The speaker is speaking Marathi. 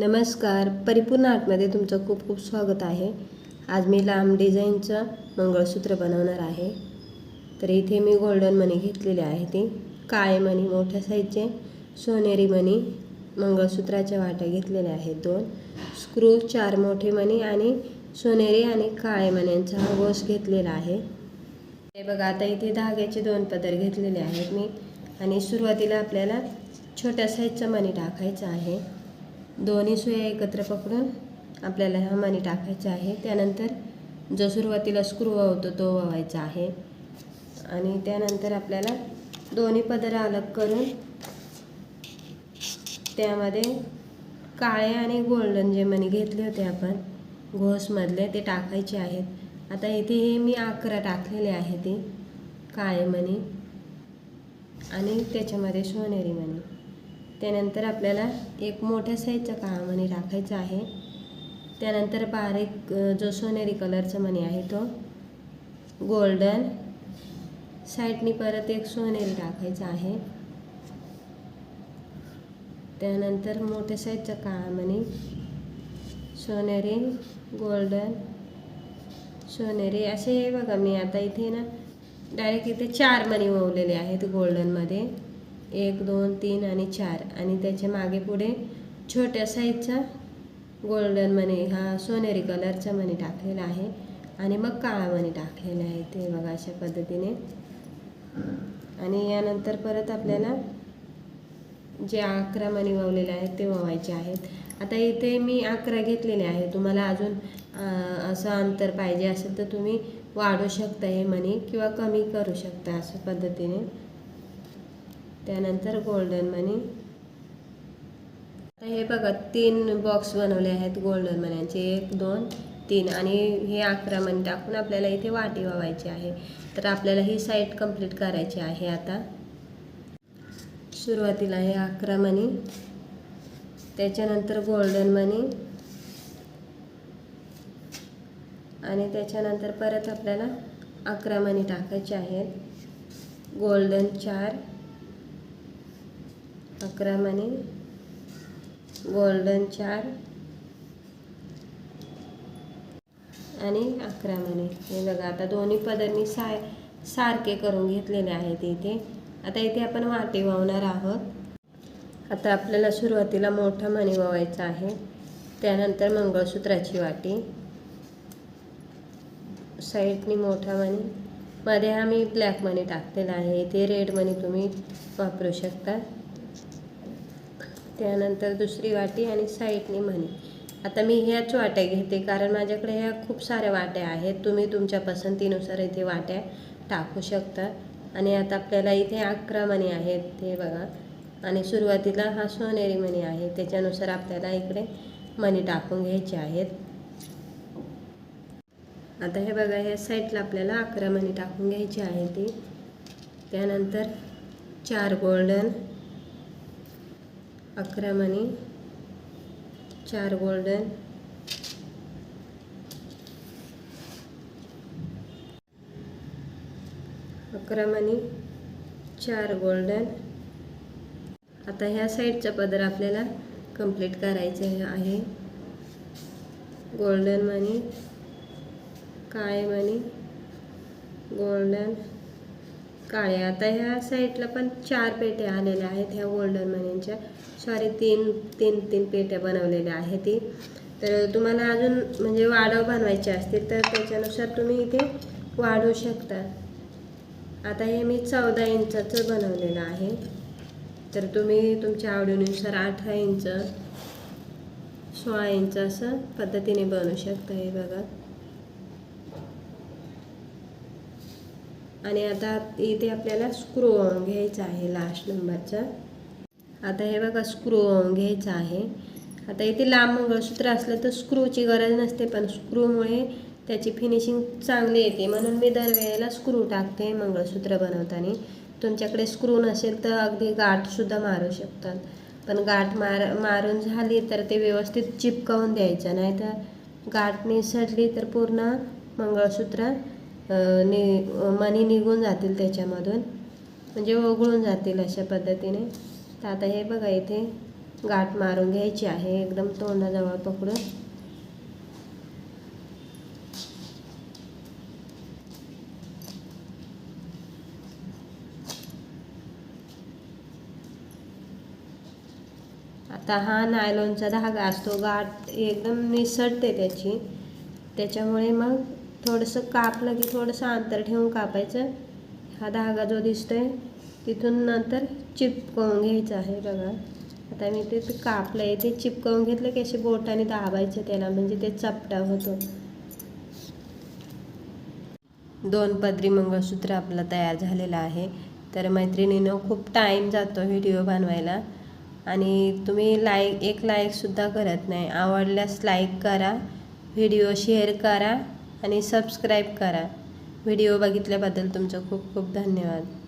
नमस्कार. परिपूर्ण आर्टमध्ये तुमचं खूप खूप स्वागत आहे. आज मी लांब डिझाईनचं मंगळसूत्र बनवणार आहे. तर इथे मी गोल्डन मणी घेतलेले आहे ती. काळे मणी मोठ्या साईजचे. सोनेरी मणी मंगळसूत्राच्या वाट्या घेतलेल्या आहेत दोन. स्क्रू चार मोठे मणी आणि सोनेरी आणि काळे मण्यांचा हा गोस घेतलेला आहे. हे बघा आता इथे धाग्याचे दोन पदर घेतलेले आहेत मी. आणि सुरुवातीला आपल्याला छोट्या साईजचा मणी टाकायचा आहे. दोन्ही सुया एकत्र पकडून आपल्याला हा मानी टाकायचा आहे. त्यानंतर जो सुरुवातीला स्क्रू होतो तो वावायचा आहे. आणि त्यानंतर आपल्याला दोन्ही पदर अलग करून त्यामध्ये काळे आणि गोल्डन जे मणी घेतले होते आपण घोसमधले ते टाकायचे आहेत. आता इथे हे मी अकरा टाकलेले आहे ते काळे मणी आणि त्याच्यामध्ये सोनेरी मणी. त्यानंतर आपल्याला एक मोठ्या साईजचा काळा मणी राखायचा आहे. त्यानंतर बारीक जो सोनेरी कलरचा मणी आहे तो गोल्डन. साईडनी परत एक सोनेरी राखायचा आहे. त्यानंतर मोठ्या साईजचा काळा मणी सोनेरी गोल्डन सोनेरी. असे हे बघा मी आता इथे ना डायरेक्ट इथे चार मणी ओवलेले आहेत गोल्डनमध्ये. एक दोन तीन आणि चार. आणि त्याच्यामागे पुढे छोट्या साईजचा गोल्डन मनी हा सोनेरी कलरचा मनी टाकलेला आहे. आणि मग काळा मनी टाकलेला आहे ते बघा अशा पद्धतीने. आणि यानंतर परत आपल्याला जे अकरा मनी वावलेले आहेत ते वावायचे आहेत. आता इथे मी अकरा घेतलेले आहे तुम्हाला अजून असं अंतर पाहिजे असेल तर तुम्ही वाढू शकता हे मनी किंवा कमी करू शकता अशा पद्धतीने. त्यानंतर गोल्डन मनी आता हे बघा तीन बॉक्स बनवले आहेत गोल्डन मण्यांचे एक दोन तीन. आणि हे अकरा मणी टाकून आपल्याला इथे वाटी वावायची आहे. तर आपल्याला ही साईड कंप्लीट करायची आहे आता. सुरुवातीला हे अकरा मणी त्याच्यानंतर गोल्डन मनी आणि त्याच्यानंतर परत आपल्याला अकरा मणी टाकायचे आहेत. गोल्डन चार. अकरा मणी गोल्डन चार. आणि अकरा मणी हे बघा आता दोन्ही पदांनी साय सारखे करून घेतलेले आहेत इथे. आता इथे आपण वाटी वावणार आहोत. आता आपल्याला सुरुवातीला मोठा मणी वावायचा आहे. त्यानंतर मंगळसूत्राची वाटी. साईडनी मोठा मणी मध्ये हा मी ब्लॅक मनी टाकलेला आहे. इथे रेड मनी तुम्ही वापरू शकता. त्यानंतर दुसरी वाटी आणि साईडने म्हणी. आता मी ह्याच वाट्या घेते कारण माझ्याकडे ह्या खूप साऱ्या वाट्या आहेत. तुम्ही तुमच्या पसंतीनुसार इथे वाट्या टाकू शकता. आणि आता आपल्याला इथे अकरा मणी आहेत ते बघा. आणि सुरुवातीला हा सोनेरी मणी आहे. त्याच्यानुसार आपल्याला इकडे मणी टाकून घ्यायचे आहेत. आता हे बघा ह्या साईडला आपल्याला अकरा मणी टाकून घ्यायची आहे ती. त्यानंतर चार गोल्डन अकरा मणी चार गोल्डन अकरा मणी चार गोल्डन आता ह्या साईडचा पदर आपल्याला कंप्लीट करायचे आहे. गोल्डन मणी काय मणी गोल्डन काळ्या आता ह्या साईडला पण चार पेट्या आलेल्या आहेत ह्या गोल्डन मनींच्या सॉरी तीन तीन तीन पेट्या बनवलेल्या आहेत ती. तर तुम्हाला अजून म्हणजे वाढव बनवायचे असतील तर त्याच्यानुसार तुम्ही इथे वाढवू शकता. आता हे मी चौदा इंचाचं बनवलेलं आहे. तर तुम्ही तुमच्या आवडीनुसार अठरा इंच सोळा इंच असं पद्धतीने बनवू शकता हे बघा. आणि आता इथे आपल्याला स्क्रू घ्यायचा आहे लास्ट नंबरचा आता हे बघा स्क्रू घ्यायचा आहे. आता इथे लांब मंगळसूत्र असलं तर स्क्रूची गरज नसते पण स्क्रूमुळे त्याची फिनिशिंग चांगली येते. म्हणून मी दरवेळेला स्क्रू टाकते मंगळसूत्र बनवताना. तुमच्याकडे स्क्रू नसेल तर अगदी गाठसुद्धा मारू शकतात. पण गाठ मार मारून झाली तर ते व्यवस्थित चिपकावून द्यायचं. नाही तर गाठ निसटली तर पूर्ण मंगळसूत्र नि मणी निघून जातील त्याच्यामधून. म्हणजे ओघळून जातील अशा पद्धतीने. तर आता हे बघा इथे गाठ मारून घ्यायची आहे. एकदम तोंडाजवळ पकडून. आता हा नायलॉनचा धागा असतो. गाठ एकदम निसटते त्याची. त्याच्यामुळे मग थोडंसं कापलं की थोडंसं अंतर ठेवून कापायचं. हा धागा जो दिसतोय तिथून नंतर चिपकवून घ्यायचं आहे बघा. आता मी ते कापलं आहे ते चिपकवून घेतलं की असे बोटाने दाबायचं त्याला म्हणजे ते चपटा होतो. दोन पदरी मंगळसूत्र आपलं तयार झालेलं आहे. तर मैत्रिणीनं खूप टाईम जातो व्हिडिओ बनवायला. आणि तुम्ही लाईक एक लाईकसुद्धा करत नाही. आवडल्यास लाईक करा व्हिडिओ शेअर करा. आणि सबस्क्राईब करा. व्हिडिओ बघितल्याबद्दल तुमचं खूप खूप धन्यवाद.